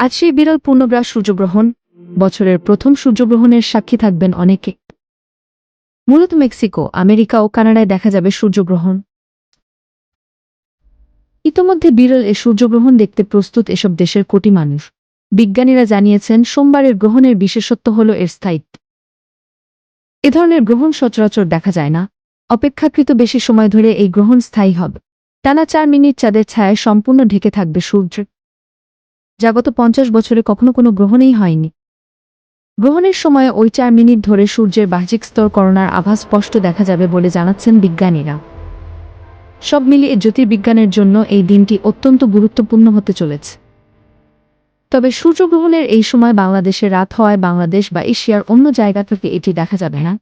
আজ সেই বিরল পূর্ণগ্রাস সূর্যগ্রহণ, বছরের প্রথম সূর্যগ্রহণের সাক্ষী থাকবেন অনেকে। মূলত মেক্সিকো, আমেরিকা ও কানাডায় দেখা যাবে সূর্যগ্রহণ। ইতোমধ্যে বিরল এ সূর্যগ্রহণ দেখতে প্রস্তুত এসব দেশের কোটি মানুষ। বিজ্ঞানীরা জানিয়েছেন, সোমবারের গ্রহণের বিশেষত্ব হল এর স্থায়িত্ব। এ ধরনের গ্রহণ সচরাচর দেখা যায় না। অপেক্ষাকৃত বেশি সময় ধরে এই গ্রহণ স্থায়ী হবে। টানা চার মিনিট চাঁদের ছায়ায় সম্পূর্ণ ঢেকে থাকবে সূর্য। যা গত পঞ্চাশ বছরে কখনো কোনো গ্রহণেই হয়নি। গ্রহণের সময় ওই চার মিনিট ধরে সূর্যের বাহ্যিক স্তর করোনার আভাস স্পষ্ট দেখা যাবে বলে জানাচ্ছেন বিজ্ঞানীরা। সব মিলিয়ে জ্যোতির্বিজ্ঞানের জন্য এই দিনটি অত্যন্ত গুরুত্বপূর্ণ হতে চলেছে। তবে সূর্যগ্রহণের এই সময় বাংলাদেশে রাত হওয়ায় বাংলাদেশ বা এশিয়ার অন্য জায়গা থেকে এটি দেখা যাবে না।